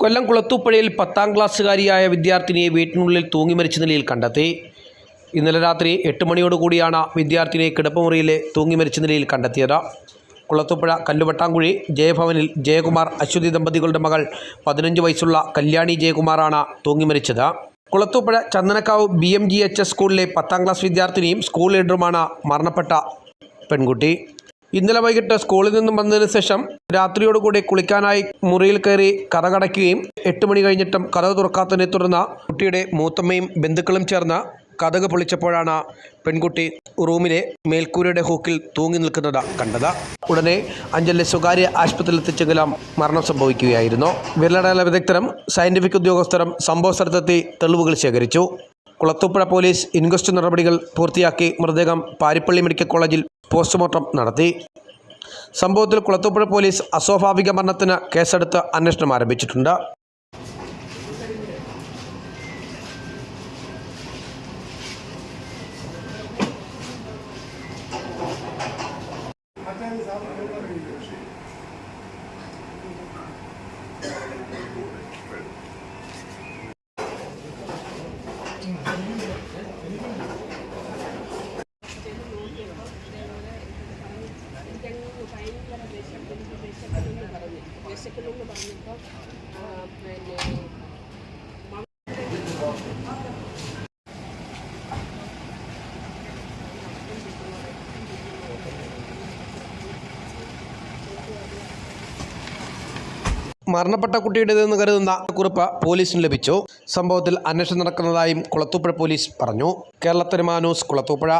കൊല്ലം കുളത്തൂപ്പുഴയിൽ പത്താം ക്ലാസ്സുകാരിയായ വിദ്യാർത്ഥിനിയെ വീട്ടിനുള്ളിൽ തൂങ്ങി മരിച്ച നിലയിൽ കണ്ടെത്തി. ഇന്നലെ രാത്രി എട്ട് മണിയോടുകൂടിയാണ് വിദ്യാർത്ഥിനിയെ കിടപ്പുമുറിയിലെ തൂങ്ങി മരിച്ച നിലയിൽ കണ്ടെത്തിയത്. കുളത്തുപ്പുഴ കല്ലുവട്ടാങ്കുഴി ജയഭവനിൽ ജയകുമാർ അശ്വതി ദമ്പതികളുടെ മകൾ പതിനഞ്ച് വയസ്സുള്ള കല്യാണി ജയകുമാറാണ് തൂങ്ങി മരിച്ചത്. Kulathupuzha Chandanakkavu B M G H S സ്കൂളിലെ പത്താം ക്ലാസ് വിദ്യാർത്ഥിനിയും സ്കൂൾ ലീഡറുമാണ് മരണപ്പെട്ട പെൺകുട്ടി. ഇന്നലെ വൈകിട്ട് സ്കൂളിൽ നിന്നും വന്നതിന് ശേഷം രാത്രിയോടുകൂടി കുളിക്കാനായി മുറിയിൽ കയറി കഥകടയ്ക്കുകയും എട്ട് മണി കഴിഞ്ഞിട്ടും കഥക തുറക്കാത്തതിനെ തുടർന്ന് കുട്ടിയുടെ മൂത്തമ്മയും ബന്ധുക്കളും ചേർന്ന് കഥക് പൊളിച്ചപ്പോഴാണ് പെൺകുട്ടി റൂമിലെ മേൽക്കൂരയുടെ ഹൂക്കിൽ തൂങ്ങി നിൽക്കുന്നത് കണ്ടത്. ഉടനെ അഞ്ചലിലെ സ്വകാര്യ ആശുപത്രിയിൽ എത്തിച്ചെങ്കിലും മരണം സംഭവിക്കുകയായിരുന്നു. വിരലടയാള വിദഗ്ധരും സയന്റിഫിക് ഉദ്യോഗസ്ഥരും സംഭവ സ്ഥലത്തെത്തി തെളിവുകൾ ശേഖരിച്ചു. കുളത്തൂപ്പുഴ പോലീസ് ഇൻക്വസ്റ്റ് നടപടികൾ പൂർത്തിയാക്കി മൃതദേഹം പാരിപ്പള്ളി മെഡിക്കൽ കോളേജിൽ പോസ്റ്റ്മോർട്ടം നടത്തി. സംഭവത്തിൽ കുളത്തൂപ്പുഴ പോലീസ് അസ്വാഭാവിക മരണത്തിന് കേസെടുത്ത് അന്വേഷണം ആരംഭിച്ചിട്ടുണ്ട്. വിശക്കുന്നെന്ന് പറഞ്ഞപ്പോൾ പിന്നെ മരണപ്പെട്ട കുട്ടിയുടേതെന്ന് കരുതുന്ന കുറിപ്പ് പോലീസിന് ലഭിച്ചു. സംഭവത്തിൽ അന്വേഷണം നടക്കുന്നതായും കുളത്തൂപ്പുഴ പോലീസ് പറഞ്ഞു. കേരളത്തിന് മാനൂസ് കുളത്തൂപ്പുഴ.